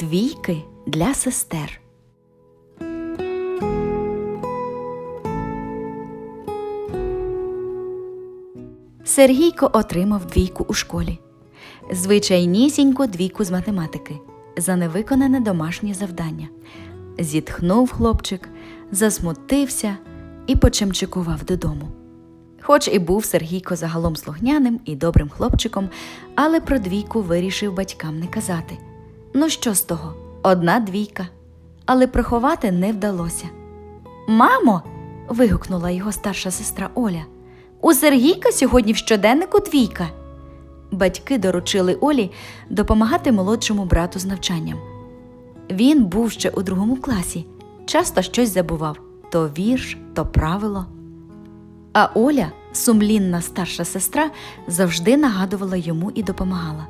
Двійки для сестер. Сергійко отримав двійку у школі. Звичайнісіньку двійку з математики за невиконане домашнє завдання. Зітхнув хлопчик, засмутився і почимчикував додому. Хоч і був Сергійко загалом слухняним і добрим хлопчиком, але про двійку вирішив батькам не казати. Ну що з того? Одна двійка. Але приховати не вдалося. Мамо. вигукнула його старша сестра Оля. У Сергійка сьогодні в щоденнику двійка. Батьки доручили Олі допомагати молодшому брату з навчанням. Він був ще у другому класі, часто щось забував то вірш, то правило. А Оля, сумлінна старша сестра, завжди нагадувала йому і допомагала.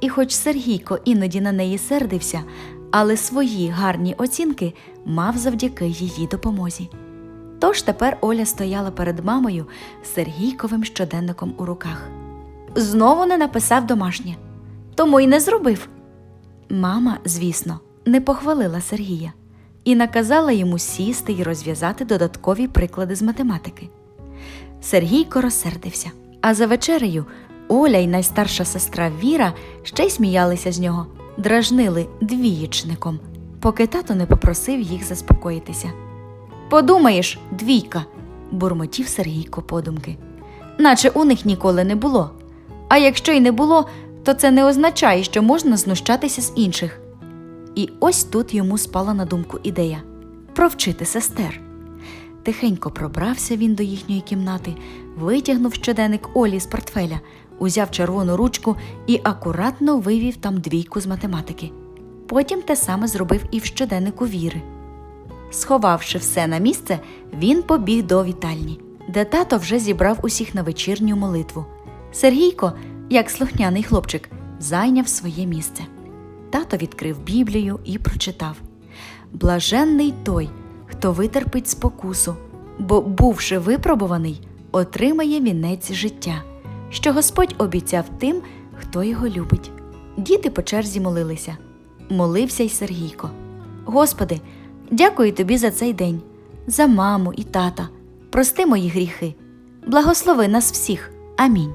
І хоч Сергійко іноді на неї сердився, але свої гарні оцінки мав завдяки її допомозі. Тож тепер Оля стояла перед мамою з Сергійковим щоденником у руках. Знову не написав домашнє, тому й не зробив. Мама, звісно, не похвалила Сергія і наказала йому сісти й розв'язати додаткові приклади з математики. Сергійко розсердився, а за вечерею Оля й найстарша сестра Віра ще й сміялися з нього, дражнили двієчником, поки тато не попросив їх заспокоїтися. Подумаєш, двійка, бурмотів Сергійко подумки. Наче у них ніколи не було. А якщо й не було, то це не означає, що можна знущатися з інших. І ось тут йому спала на думку ідея провчити сестер. Тихенько пробрався він до їхньої кімнати, витягнув щоденник Олі з портфеля, узяв червону ручку і акуратно вивів там двійку з математики. Потім те саме зробив і в щоденнику Віри. Сховавши все на місце, він побіг до вітальні, де тато вже зібрав усіх на вечірню молитву. Сергійко, як слухняний хлопчик, зайняв своє місце. Тато відкрив Біблію і прочитав Блаженний той, хто витерпить спокусу, бо, бувши випробуваний, отримає вінець життя, що Господь обіцяв тим, хто його любить. Діти по черзі молилися. Молився й Сергійко. Господи, дякую тобі за цей день, за маму і тата. Прости мої гріхи. Благослови нас всіх. Амінь.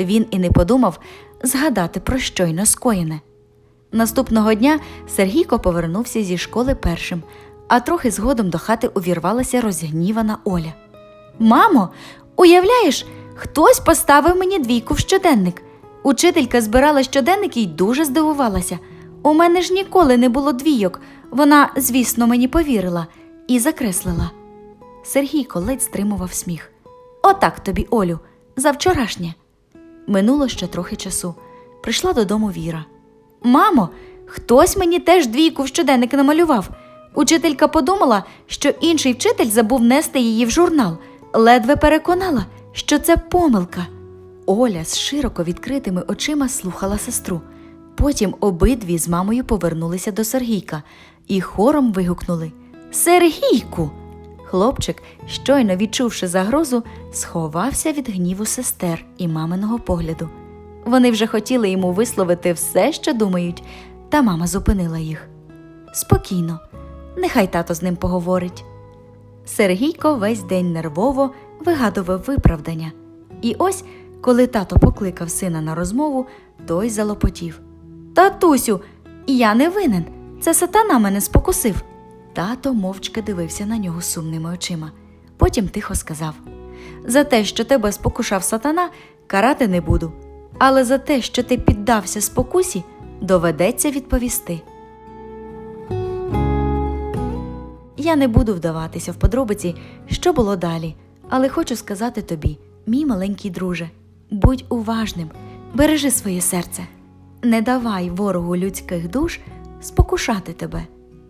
Він і не подумав згадати про щойно скоєне. Наступного дня Сергійко повернувся зі школи першим, а трохи згодом до хати увірвалася розгнівана Оля. Мамо, уявляєш, хтось поставив мені двійку в щоденник. Учителька збирала щоденники й дуже здивувалася. У мене ж ніколи не було двійок. Вона, звісно, мені повірила і закреслила. Сергійко ледь стримував сміх. Отак тобі, Олю, за вчорашнє. Минуло ще трохи часу. Прийшла додому Віра. Мамо, хтось мені теж двійку в щоденник намалював. Учителька подумала, що інший вчитель забув нести її в журнал, ледве переконала, що це помилка. Оля з широко відкритими очима слухала сестру. Потім обидві з мамою повернулися до Сергійка і хором вигукнули Сергійку. Хлопчик, щойно відчувши загрозу, сховався від гніву сестер і маминого погляду. Вони вже хотіли йому висловити все, що думають, та мама зупинила їх. Спокійно, нехай тато з ним поговорить. Сергійко весь день нервово вигадував виправдання. І ось, коли тато покликав сина на розмову, той залопотів. Татусю, я не винен. Це сатана мене спокусив. Тато мовчки дивився на нього сумними очима. Потім тихо сказав: За те, що тебе спокушав сатана, карати не буду. Але за те, що ти піддався спокусі, доведеться відповісти. Я не буду вдаватися в подробиці, що було далі, але хочу сказати тобі, мій маленький друже, будь уважним, бережи своє серце, не давай ворогу людських душ спокушати тебе.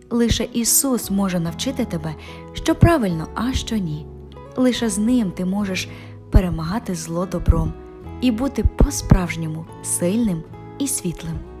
Лише Ісус може навчити тебе, що правильно, а що ні. Лише з ним ти можеш перемагати зло добром і бути по-справжньому сильним і світлим.